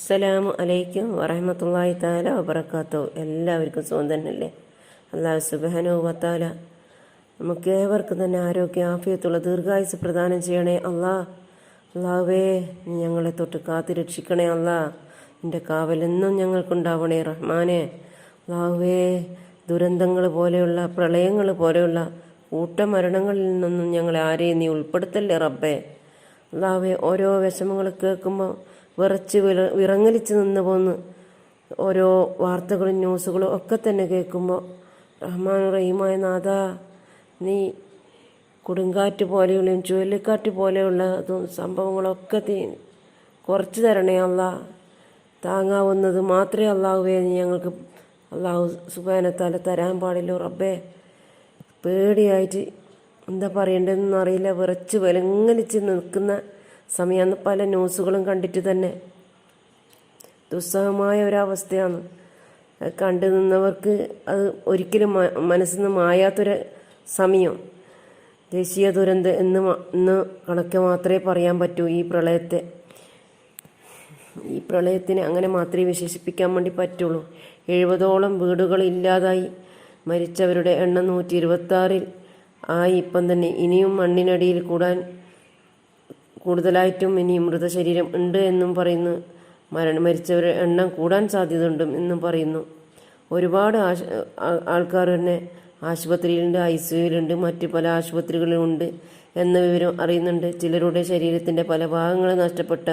അസ്സലാമു അലൈക്കും വറഹമത്തല്ലാഹി താല വബർക്കാത്തു എല്ലാവർക്കും സുഖം തന്നെയല്ലേ? അള്ളാഹു സുബഹനു വത്താല നമുക്ക് ഏവർക്കും തന്നെ ആരോഗ്യ ആഫിയത്തുള്ള ദീർഘായുസ് പ്രദാനം ചെയ്യണേ അള്ളാ അള്ളാവേ ഞങ്ങളെ തൊട്ട് കാത്തു രക്ഷിക്കണേ അള്ളാ എന്റെ കാവലെന്നും ഞങ്ങൾക്കുണ്ടാവണേ റഹ്മാനെ. അള്ളാഹുവേ ദുരന്തങ്ങൾ പോലെയുള്ള പ്രളയങ്ങൾ പോലെയുള്ള കൂട്ടമരണങ്ങളിൽ നിന്നും ഞങ്ങളെ ആരെയും നീ ഉൾപ്പെടുത്തല്ലേ റബ്ബേ? അള്ളാഹുവേ ഓരോ വിഷമങ്ങൾ കേൾക്കുമ്പോൾ വിറച്ച് വിറ വിറങ്ങലിച്ച് നിന്ന് പോന്ന് ഓരോ വാർത്തകളും ന്യൂസുകളും ഒക്കെ തന്നെ കേൾക്കുമ്പോൾ റഹ്മാൻ റഹീമായ നാഥ നീ കൊടുങ്കാറ്റ് പോലെയുള്ളതും ചുഴലിക്കാറ്റ് പോലെയുള്ള ഇതും സംഭവങ്ങളൊക്കെ തീ കുറച്ച് തരണേ അല്ല താങ്ങാവുന്നത് മാത്രമേ അള്ളാഹുവേ ഞങ്ങൾക്ക് അള്ളാഹു സുബാനത്താല തരാൻ പാടില്ല. റബ്ബേ പേടിയായിട്ട് എന്താ പറയേണ്ടതെന്നൊന്നും അറിയില്ല വിറച്ച് വിലങ്ങലിച്ച് നിൽക്കുന്ന സമയമാണ് പല ന്യൂസുകളും കണ്ടിട്ട് തന്നെ. ദുസ്സഹമായ ഒരവസ്ഥയാണ്. കണ്ടു നിന്നവർക്ക് അത് ഒരിക്കലും മനസ്സിൽ നിന്ന് മായാത്തൊരു സമയം. ദേശീയ ദുരന്തം എന്ന് ഇന്ന് കണക്ക് മാത്രമേ പറയാൻ പറ്റൂ ഈ പ്രളയത്തെ. ഈ പ്രളയത്തിന് അങ്ങനെ മാത്രമേ വിശേഷിപ്പിക്കാൻ വേണ്ടി പറ്റുള്ളൂ. എഴുപതോളം വീടുകൾ ഇല്ലാതായി. മരിച്ചവരുടെ എണ്ണം നൂറ്റി ഇരുപത്തി ആയി. ഇപ്പം തന്നെ ഇനിയും മണ്ണിനടിയിൽ കൂടാൻ കൂടുതലായിട്ടും ഇനി മൃതശരീരം ഉണ്ട് എന്നും പറയുന്നു. മരണം മരിച്ചവരുടെ എണ്ണം കൂടാൻ സാധ്യതയുണ്ട് എന്നും പറയുന്നു. ഒരുപാട് ആശ ആൾക്കാർ തന്നെ ആശുപത്രിയിലുണ്ട് ഐ സിയുലുണ്ട് മറ്റു പല ആശുപത്രികളിലുണ്ട് എന്ന വിവരം അറിയുന്നുണ്ട്. ചിലരുടെ ശരീരത്തിന്റെ പല ഭാഗങ്ങൾ നഷ്ടപ്പെട്ട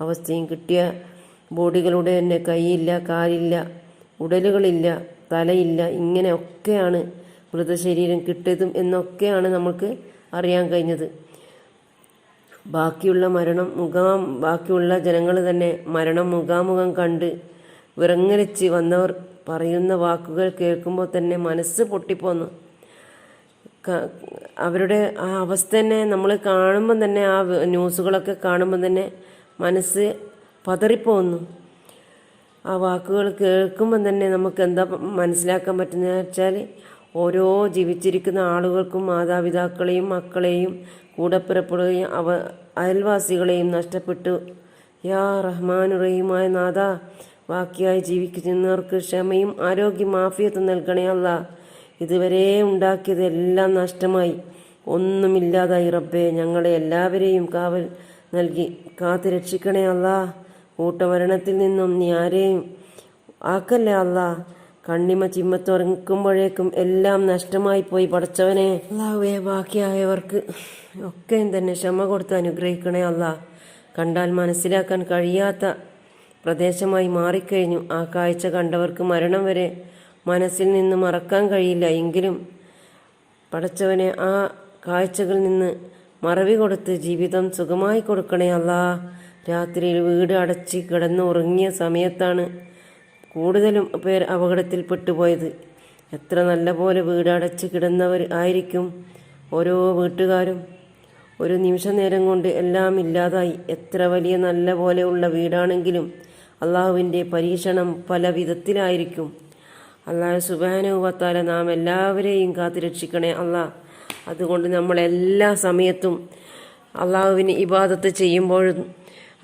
അവസ്ഥയും കിട്ടിയ ബോഡികളുടെ തന്നെ കൈയില്ല കാലില്ല ഉടലുകളില്ല തലയില്ല ഇങ്ങനെയൊക്കെയാണ് മൃതശരീരം കിട്ടിയതും എന്നൊക്കെയാണ് നമുക്ക് അറിയാൻ കഴിഞ്ഞത്. ബാക്കിയുള്ള മരണം മുഖാം ബാക്കിയുള്ള ജനങ്ങൾ തന്നെ മരണം മുഖാമുഖം കണ്ട് വിറങ്ങലിച്ച് വന്നവർ പറയുന്ന വാക്കുകൾ കേൾക്കുമ്പോൾ തന്നെ മനസ്സ് പൊട്ടിപ്പോന്നു. അവരുടെ ആ അവസ്ഥ തന്നെ നമ്മൾ കാണുമ്പം തന്നെ ആ ന്യൂസുകളൊക്കെ കാണുമ്പം തന്നെ മനസ്സ് പതറിപ്പോന്നു. ആ വാക്കുകൾ കേൾക്കുമ്പം തന്നെ നമുക്ക് എന്താ മനസ്സിലാക്കാൻ പറ്റുന്നതെന്ന് വെച്ചാൽ ഓരോ ജീവിച്ചിരിക്കുന്ന ആളുകൾക്കും മാതാപിതാക്കളെയും മക്കളെയും കൂടപ്പിറപ്പുകളെയും അവ അയൽവാസികളെയും നഷ്ടപ്പെട്ടു. യാ റഹ്മാൻ റഹീമായ നാഥ ബാക്കിയായി ജീവിക്കുന്നവർക്ക് ക്ഷമയും ആരോഗ്യം മാഫിയത്തും നൽകണേ ഇതുവരെ ഉണ്ടാക്കിയതെല്ലാം നഷ്ടമായി. ഒന്നുമില്ലാതായി റബ്ബെ ഞങ്ങളെ എല്ലാവരെയും കാവൽ നൽകി കാത്തുരക്ഷിക്കണേ രക്ഷിക്കണേ അല്ലാ. കൂട്ടമരണത്തിൽ നിന്നും നീ ആരെയും ആക്കല്ലേ അല്ല? കണ്ണിമ ചിമ്മത്തുറങ്ങുമ്പോഴേക്കും എല്ലാം നഷ്ടമായി പോയി പടച്ചവനെ. അല്ലാവേ ബാക്കിയായവർക്ക് ഒക്കെയും തന്നെ ക്ഷമ കൊടുത്ത് അനുഗ്രഹിക്കണേ അല്ല കണ്ടാൽ മനസ്സിലാക്കാൻ കഴിയാത്ത പ്രദേശമായി മാറിക്കഴിഞ്ഞു. ആ കാഴ്ച കണ്ടവർക്ക് മരണം വരെ മനസ്സിൽ നിന്ന് മറക്കാൻ കഴിയില്ല. എങ്കിലും പടച്ചവനെ ആ കാഴ്ചകളിൽ നിന്ന് മറവി കൊടുത്ത് ജീവിതം സുഖമായി കൊടുക്കണേ അല്ലാ രാത്രിയിൽ വീട് അടച്ച് കിടന്ന് ഉറങ്ങിയ സമയത്താണ് കൂടുതലും പേർ അപകടത്തിൽപ്പെട്ടു പോയത് എത്ര നല്ല പോലെ വീടടച്ച് കിടന്നവർ ആയിരിക്കും ഓരോ വീട്ടുകാരും. ഒരു നിമിഷ നേരം കൊണ്ട് എല്ലാം ഇല്ലാതായി. എത്ര വലിയ നല്ല പോലെയുള്ള വീടാണെങ്കിലും അള്ളാഹുവിന്റെ പരീക്ഷണം പല വിധത്തിലായിരിക്കും. അള്ളാഹു സുബാനുഭവത്താലെ നാം എല്ലാവരെയും കാത്തുരക്ഷിക്കണേ അള്ളാഹ് അതുകൊണ്ട് നമ്മളെല്ലാ സമയത്തും അള്ളാഹുവിന് ഇബാദത്ത് ചെയ്യുമ്പോഴും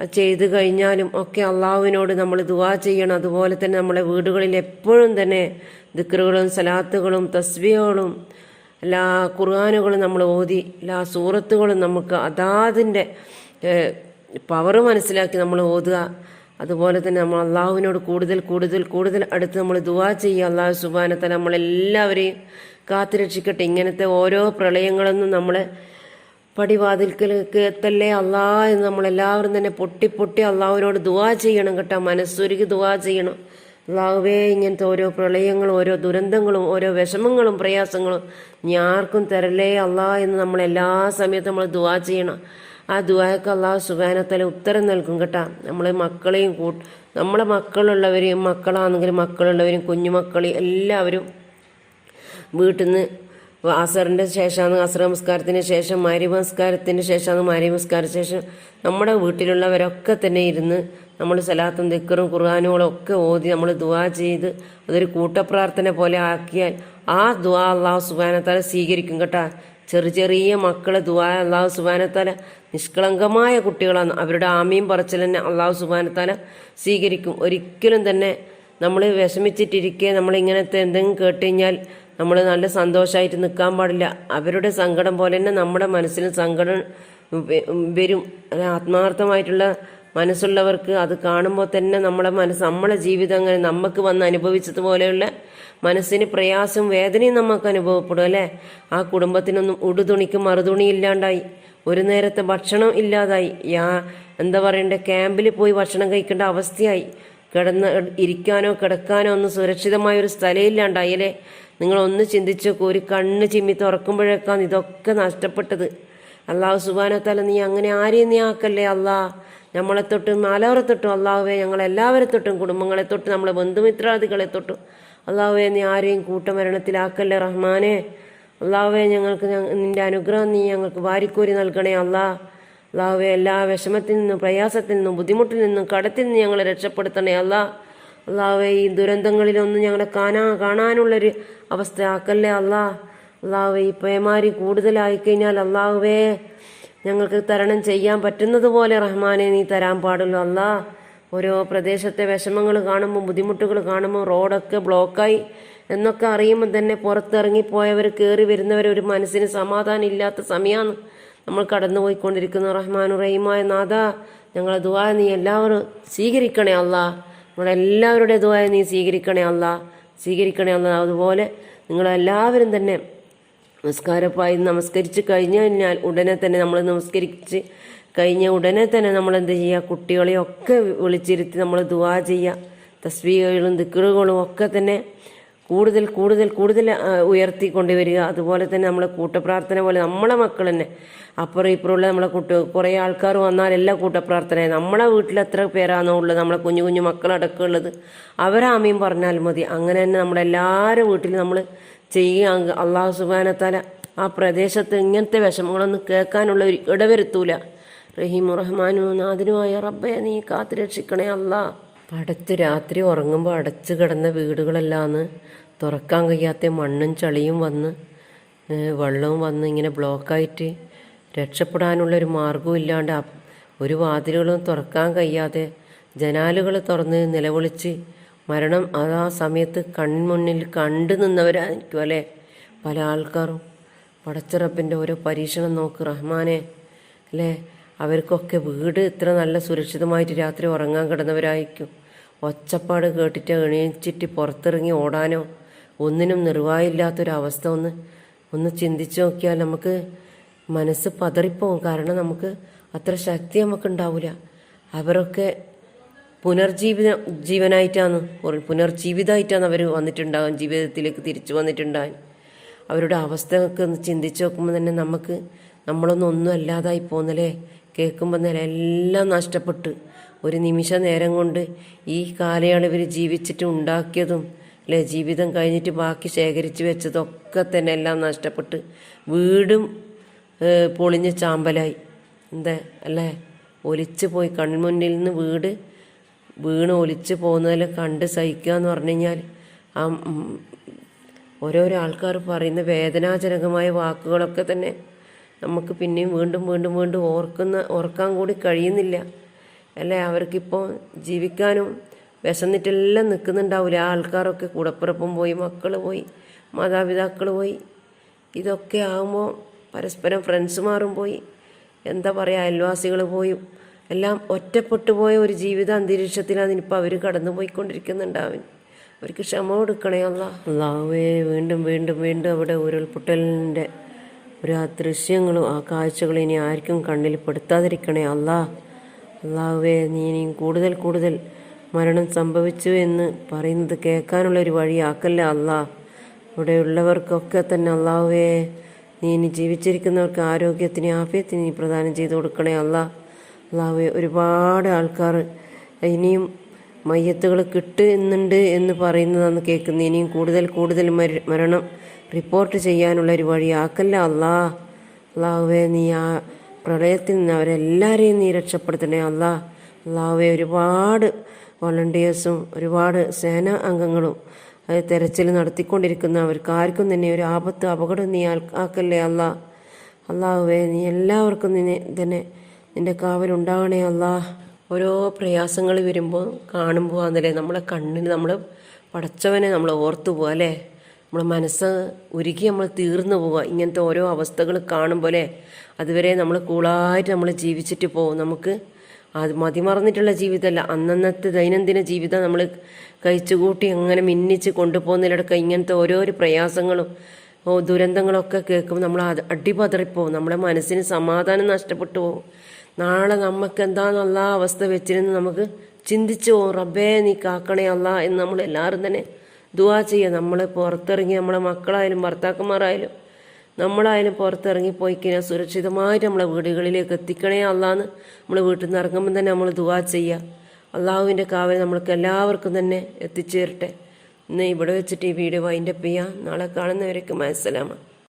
ചെയ്തു കഴിഞ്ഞാലും ഒക്കെ അള്ളാഹുവിനോട് നമ്മൾ ദുവാ ചെയ്യണം. അതുപോലെ തന്നെ നമ്മളെ വീടുകളിൽ എപ്പോഴും തന്നെ ദിക്റുകളും സലാത്തുകളും തസ്ബിഹകളും എല്ലാ ഖുർആാനുകളും നമ്മൾ ഓതി എല്ലാ സൂറത്തുകളും നമുക്ക് അതാതിന്റെ പവർ മനസ്സിലാക്കി നമ്മൾ ഓതുക. അതുപോലെ തന്നെ നമ്മൾ അള്ളാഹുവിനോട് കൂടുതൽ കൂടുതൽ കൂടുതൽ അടുത്ത് നമ്മൾ ദുവാ ചെയ്യുക. അള്ളാഹു സുബാനത്തെ നമ്മളെല്ലാവരെയും കാത്തുരക്ഷിക്കട്ടെ. ഇങ്ങനത്തെ ഓരോ പ്രളയങ്ങളൊന്നും നമ്മളെ പടിവാതിൽക്കലേക്ക് എത്തല്ലേ അള്ളാ എന്ന് നമ്മളെല്ലാവരും തന്നെ പൊട്ടി പൊട്ടി അള്ളാഹുവിനോട് ദുവാ ചെയ്യണം കേട്ടോ. മനസ്സൊരുക്കി ദുവാ ചെയ്യണം. അള്ളാഹുവേ ഇങ്ങനത്തെ ഓരോ പ്രളയങ്ങളും ഓരോ ദുരന്തങ്ങളും ഓരോ വിഷമങ്ങളും പ്രയാസങ്ങളും നീ ആർക്കും തരല്ലേ അള്ളാ എന്ന് നമ്മൾ എല്ലാ സമയത്തും നമ്മൾ ദുവാ ചെയ്യണം. ആ ദുവായ്ക്ക് അള്ളാഹു സുബാനത്തല ഉത്തരം നൽകും കേട്ടാ. നമ്മളെ മക്കളെയും കൂട്ട് നമ്മളെ മക്കളുള്ളവരെയും മക്കളാണെങ്കിലും മക്കളുള്ളവരും കുഞ്ഞുമക്കളെയും എല്ലാവരും വീട്ടിൽ നിന്ന് അസറിന്റെ ശേഷമാണ് അസർ നമസ്കാരത്തിന് ശേഷം മാരി നമസ്കാരത്തിന് ശേഷമാണ് മാരി നമസ്കാരത്തിന് ശേഷം. നമ്മുടെ വീട്ടിലുള്ളവരൊക്കെ തന്നെ ഇരുന്ന് നമ്മൾ സലാത്തും ദിക്കറും ഖുർആാനുകളും ഒക്കെ ഓതി നമ്മൾ ദുവാ ചെയ്ത് അതൊരു കൂട്ടപ്രാർത്ഥന പോലെ ആക്കിയാൽ ആ ദുവാ അള്ളാഹു സുബാനത്താല സ്വീകരിക്കും കേട്ടാ. ചെറു ചെറിയ മക്കളെ ദുവാ അള്ളാഹു സുബാനത്താല നിഷ്കളങ്കമായ കുട്ടികളാണ്. അവരുടെ ആമയും പറച്ചിൽ തന്നെ അള്ളാഹു സുബാനത്താല സ്വീകരിക്കും. ഒരിക്കലും തന്നെ നമ്മൾ വിഷമിച്ചിട്ടിരിക്കെ നമ്മൾ ഇങ്ങനത്തെ എന്തെങ്കിലും കേട്ട് കഴിഞ്ഞാൽ നമ്മൾ നല്ല സന്തോഷമായിട്ട് നിൽക്കാൻ പാടില്ല. അവരുടെ സങ്കടം പോലെ തന്നെ നമ്മുടെ മനസ്സിലും സങ്കടം വരും. ആത്മാർത്ഥമായിട്ടുള്ള മനസ്സുള്ളവർക്ക് അത് കാണുമ്പോൾ തന്നെ നമ്മുടെ മനസ്സ് നമ്മളെ ജീവിതം അങ്ങനെ നമുക്ക് വന്ന് അനുഭവിച്ചതുപോലെയുള്ള മനസ്സിന് പ്രയാസവും വേദനയും നമുക്ക് അനുഭവപ്പെടും അല്ലേ? ആ കുടുംബത്തിനൊന്നും ഉടുതുണിക്ക് മറുതുണി ഇല്ലാണ്ടായി. ഒരു നേരത്തെ ഭക്ഷണം ഇല്ലാതായി. യാ എന്താ പറയണ്ടേ? ക്യാമ്പിൽ പോയി ഭക്ഷണം കഴിക്കേണ്ട അവസ്ഥയായി. കിടന്ന് ഇരിക്കാനോ കിടക്കാനോ ഒന്നും സുരക്ഷിതമായ ഒരു സ്ഥലമില്ലാണ്ടായി നിങ്ങൾ നിങ്ങളൊന്ന് ചിന്തിച്ചു ഒരു കണ്ണ് ചിമ്മി തുറക്കുമ്പോഴേക്കാണ് ഇതൊക്കെ നഷ്ടപ്പെട്ടത്. അള്ളാഹു സുബാനത്താല നീ അങ്ങനെ ആരെയും നീ ആക്കല്ലേ? അള്ളാ നമ്മളെ തൊട്ടും നാലാവരെ തൊട്ടും അള്ളാഹുവെ ഞങ്ങളെല്ലാവരെ തൊട്ടും കുടുംബങ്ങളെ തൊട്ടും നമ്മളെ ബന്ധുമിത്രാദികളെ തൊട്ടും. അള്ളാഹുവെ നീ ആരെയും കൂട്ടമരണത്തിലാക്കല്ലേ റഹ്മാനെ? അള്ളാഹുവെ ഞങ്ങൾക്ക് ഞങ്ങ- നിന്റെ അനുഗ്രഹം നീ ഞങ്ങൾക്ക് വാരിക്കോരി നൽകണേ അല്ലാ. അള്ളാഹുവെ എല്ലാ വിഷമത്തിൽ നിന്നും പ്രയാസത്തിൽ നിന്നും ബുദ്ധിമുട്ടിൽ നിന്നും കടത്തിൽ നിന്ന് ഞങ്ങളെ രക്ഷപ്പെടുത്തണേ അല്ലാ. അള്ളാഹുവെ ഈ ദുരന്തങ്ങളിലൊന്നും ഞങ്ങളെ കാണാ കാണാനുള്ളൊരു അവസ്ഥ ആക്കല്ലേ അല്ലാ. അള്ളാഹുവെ ഈ പേമാരി കൂടുതലായി കഴിഞ്ഞാൽ അള്ളാഹുവേ ഞങ്ങൾക്ക് തരണം ചെയ്യാൻ പറ്റുന്നത് പോലെ റഹ്മാനെ നീ തരാൻ പാടുള്ളൂ അല്ലാ. ഓരോ പ്രദേശത്തെ വിഷമങ്ങൾ കാണുമ്പോൾ ബുദ്ധിമുട്ടുകൾ കാണുമ്പോൾ റോഡൊക്കെ ബ്ലോക്കായി എന്നൊക്കെ അറിയുമ്പോൾ തന്നെ പുറത്തിറങ്ങിപ്പോയവർ കയറി വരുന്നവർ ഒരു മനസ്സിന് സമാധാനം ഇല്ലാത്ത സമയമാണ്. നമ്മൾ കടന്നുപോയിക്കൊണ്ടിരിക്കുന്ന റഹ്മാനു റഹീമായ നാഥ ഞങ്ങളെ ദുആ നീ എല്ലാവരും സ്വീകരിക്കണേ അല്ലാ. നമ്മളെല്ലാവരുടെ ദുവായ നീ സ്വീകരിക്കണേ അല്ല. സ്വീകരിക്കണേ അല്ല. അതുപോലെ നിങ്ങളെല്ലാവരും തന്നെ നമസ്കാരപ്പായി നമസ്കരിച്ച് കഴിഞ്ഞു കഴിഞ്ഞാൽ ഉടനെ തന്നെ നമ്മൾ നമസ്കരിച്ച് കഴിഞ്ഞ ഉടനെ തന്നെ നമ്മൾ എന്ത് ചെയ്യുക? കുട്ടികളെയൊക്കെ വിളിച്ചിരുത്തി നമ്മൾ ദുവാ ചെയ്യുക. തസ്ബീഹകളും ദിക്കറുകളും ഒക്കെ തന്നെ കൂടുതൽ കൂടുതൽ കൂടുതൽ ഉയർത്തി കൊണ്ടുവരിക. അതുപോലെ തന്നെ നമ്മളെ കൂട്ടപ്രാർത്ഥന പോലെ നമ്മളെ മക്കൾ തന്നെ. അപ്പുറം ഇപ്പുറമുള്ള നമ്മളെ കൂട്ട് കുറേ ആൾക്കാർ വന്നാൽ എല്ലാ കൂട്ടപ്രാർത്ഥന നമ്മളെ വീട്ടിൽ എത്ര പേരാണോ ഉള്ളത് നമ്മളെ കുഞ്ഞു കുഞ്ഞു മക്കളടക്കം ഉള്ളത് അവരാമയും പറഞ്ഞാൽ മതി. അങ്ങനെ തന്നെ നമ്മളെല്ലാവരും വീട്ടിൽ നമ്മൾ ചെയ്യുക. അള്ളാഹു സുബാനത്താല ആ പ്രദേശത്ത് ഇങ്ങനത്തെ വിഷമങ്ങളൊന്നും കേൾക്കാനുള്ള ഒരു ഇടവരുത്തൂല. റഹീം റഹ്മാനു നാദിനുമായ റബ്ബയെ നീ കാത്തു രക്ഷിക്കണേ അടുത്ത് രാത്രി ഉറങ്ങുമ്പോൾ അടച്ചു കിടന്ന വീടുകളെല്ലാം തുറക്കാൻ കഴിയാത്ത മണ്ണും ചളിയും വന്ന് വെള്ളവും വന്ന് ഇങ്ങനെ ബ്ലോക്കായിട്ട് രക്ഷപ്പെടാനുള്ളൊരു മാർഗവും ഇല്ലാണ്ട് ഒരു വാതിലുകളും തുറക്കാൻ കഴിയാതെ ജനാലുകൾ തുറന്ന് നിലവിളിച്ച് മരണം ആ സമയത്ത് കൺമുന്നിൽ കണ്ടു നിന്നവരായിരിക്കും അല്ലേ? പല ആൾക്കാരും. പടച്ചിറപ്പിന്റെ ഓരോ പരീക്ഷണം നോക്ക് റഹ്മാനെ. അല്ലേ? അവർക്കൊക്കെ വീട് ഇത്ര നല്ല സുരക്ഷിതമായിട്ട് രാത്രി ഉറങ്ങാൻ കിടന്നവരായിരിക്കും. ഒച്ചപ്പാട് കേട്ടിട്ട് എണീച്ചിട്ട് പുറത്തിറങ്ങി ഓടാനോ ഒന്നിനും നിർവാഹമില്ലാത്തൊരവസ്ഥ ഒന്ന് ഒന്ന് ചിന്തിച്ചു നോക്കിയാൽ നമുക്ക് മനസ്സ് പതറിപ്പോവും കാരണം നമുക്ക് അത്ര ശക്തി നമുക്ക് ഉണ്ടാവില്ല അവരൊക്കെ പുനർജീവിത ജീവനായിട്ടാണ് പുനർജീവിതമായിട്ടാണ് അവർ വന്നിട്ടുണ്ടാകും ജീവിതത്തിലേക്ക് തിരിച്ചു വന്നിട്ടുണ്ടാകും അവരുടെ അവസ്ഥയൊക്കെ ഒന്ന് ചിന്തിച്ച് നോക്കുമ്പോൾ തന്നെ നമുക്ക് നമ്മളൊന്നും ഒന്നും അല്ലാതായി പോകുന്നല്ലേ? കേൾക്കുമ്പോൾ നേരം എല്ലാം നഷ്ടപ്പെട്ട്. ഒരു നിമിഷ നേരം കൊണ്ട് ഈ കാലയളവിൽ ജീവിച്ചിട്ട് ഉണ്ടാക്കിയതും അല്ലേ ജീവിതം കഴിഞ്ഞിട്ട് ബാക്കി ശേഖരിച്ച് വെച്ചതൊക്കെ തന്നെ എല്ലാം നഷ്ടപ്പെട്ട് വീടും പൊളിഞ്ഞ് ചാമ്പലായി. എന്താ അല്ലേ? ഒലിച്ച് പോയി. കൺമുന്നിൽ നിന്ന് വീട് വീണ് ഒലിച്ച് പോകുന്നതിൽ കണ്ട് സഹിക്കുക എന്ന് പറഞ്ഞു കഴിഞ്ഞാൽ ആ ഓരോരോ ആൾക്കാർ പറയുന്ന വേദനാജനകമായ വാക്കുകളൊക്കെ തന്നെ നമുക്ക് പിന്നെയും വീണ്ടും വീണ്ടും വീണ്ടും ഓർക്കുന്ന ഓർക്കാൻ കൂടി കഴിയുന്നില്ല. അല്ലേ? അവർക്കിപ്പോൾ ജീവിക്കാനും വിശന്നിട്ടെല്ലാം നിൽക്കുന്നുണ്ടാവില്ല ആ ആൾക്കാരൊക്കെ കൂടപ്പിറപ്പം പോയി മക്കൾ പോയി മാതാപിതാക്കൾ പോയി. ഇതൊക്കെ ആകുമ്പോൾ പരസ്പരം ഫ്രണ്ട്സുമാരും പോയി. എന്താ പറയുക അയൽവാസികൾ പോയി. എല്ലാം ഒറ്റപ്പെട്ടു പോയ ഒരു ജീവിത അന്തരീക്ഷത്തിലാണ് ഇപ്പോൾ അവർ കടന്നു പോയിക്കൊണ്ടിരിക്കുന്നുണ്ടാവും അവർക്ക് ക്ഷമ കൊടുക്കണേ അല്ല അള്ളാഹുവേ വീണ്ടും വീണ്ടും വീണ്ടും അവിടെ ഉരുൾപൊട്ടലിന്റെ ഒരു ആ ദൃശ്യങ്ങളും ആ കാഴ്ചകളും ഇനി ആർക്കും കണ്ണിൽ പെടുത്താതിരിക്കണേ അല്ലാ. അള്ളാഹുവേ നീ ഇനിയും കൂടുതൽ കൂടുതൽ മരണം സംഭവിച്ചു എന്ന് പറയുന്നത് കേൾക്കാനുള്ളൊരു വഴിയാക്കല്ല അല്ലാ. ഇവിടെയുള്ളവർക്കൊക്കെ തന്നെ അള്ളാഹുവേ നീ ഇനി ജീവിച്ചിരിക്കുന്നവർക്ക് ആരോഗ്യത്തിന് ആഫ്യത്തിന് നീ പ്രദാനം ചെയ്തു കൊടുക്കണേ അല്ലാ. അള്ളാഹുവേ ഒരുപാട് ആൾക്കാർ ഇനിയും മയ്യത്തുകൾ കിട്ടുന്നുണ്ട് എന്ന് പറയുന്നതാണ് കേൾക്കുന്നത്. ഇനിയും കൂടുതൽ കൂടുതൽ മര മരണം റിപ്പോർട്ട് ചെയ്യാനുള്ള ഒരു വഴിയാക്കല്ല അല്ലാ. അള്ളാഹുവെ നീ ആ പ്രളയത്തിൽ നിന്ന് അവരെല്ലാവരെയും നീ രക്ഷപ്പെടുത്തണേ അല്ലാ. അള്ളാഹുവെ ഒരുപാട് വോളണ്ടിയേഴ്സും ഒരുപാട് സേനാ അംഗങ്ങളും അത് തെരച്ചിൽ നടത്തിക്കൊണ്ടിരിക്കുന്ന അവർക്ക് ആർക്കും തന്നെ ഒരു ആപത്ത് അപകടം നീ ആക്കല്ലേ അല്ലാ. അള്ളാഹുവേ നീ എല്ലാവർക്കും നിന്നെ തന്നെ നിന്റെ കാവലുണ്ടാകണേ അല്ലാ. ഓരോ പ്രയാസങ്ങൾ വരുമ്പോൾ കാണുമ്പോൾ അതല്ലേ നമ്മളെ കണ്ണിന് നമ്മൾ പടച്ചവനെ നമ്മൾ ഓർത്തു പോവുക നമ്മളെ മനസ്സ് ഒരുക്കി നമ്മൾ തീർന്നു പോവുക. ഇങ്ങനത്തെ ഓരോ അവസ്ഥകൾ കാണുമ്പോലെ അതുവരെ നമ്മൾ കൂളായിട്ട് നമ്മൾ ജീവിച്ചിട്ട് പോകും. നമുക്ക് അത് മതിമറന്നിട്ടുള്ള ജീവിതമല്ല. അന്നന്നത്തെ ദൈനംദിന ജീവിതം നമ്മൾ കഴിച്ചുകൂട്ടി അങ്ങനെ മിന്നിച്ച് കൊണ്ടുപോകുന്നതിലടക്കം ഇങ്ങനത്തെ ഓരോരോ പ്രയാസങ്ങളും ഓ ദുരന്തങ്ങളൊക്കെ കേൾക്കുമ്പോൾ നമ്മൾ അത് അടിപതറിപ്പോവും. നമ്മുടെ മനസ്സിന് സമാധാനം നഷ്ടപ്പെട്ടു പോകും നാളെ നമുക്ക് എന്താണെന്നുള്ള അവസ്ഥ വെച്ചിരുന്ന് നമുക്ക് ചിന്തിച്ചു പോകും റബ്ബേ നീ കാക്കണേ അല്ല എന്ന് നമ്മൾ എല്ലാവരും തന്നെ ദുവാ ചെയ്യുക നമ്മൾ പുറത്തിറങ്ങി നമ്മളെ മക്കളായാലും ഭർത്താക്കന്മാരായാലും നമ്മളായാലും പുറത്തിറങ്ങി പോയി കഴിഞ്ഞാൽ സുരക്ഷിതമായിട്ട് നമ്മളെ വീടുകളിലേക്ക് എത്തിക്കണേ അല്ലാന്ന് നമ്മൾ വീട്ടിൽ നിന്ന് ഇറങ്ങുമ്പോൾ തന്നെ നമ്മൾ ദുവാ ചെയ്യുക അള്ളാഹുവിന്റെ കാവൽ നമ്മൾക്ക് എല്ലാവർക്കും തന്നെ എത്തിച്ചേരട്ടെ. ഇന്ന് ഇവിടെ വെച്ചിട്ട് ഈ വീഡിയോ വൈൻഡപ്പ് ചെയ്യാം. നാളെ കാണുന്നവരേക്കും അസ്സലാമ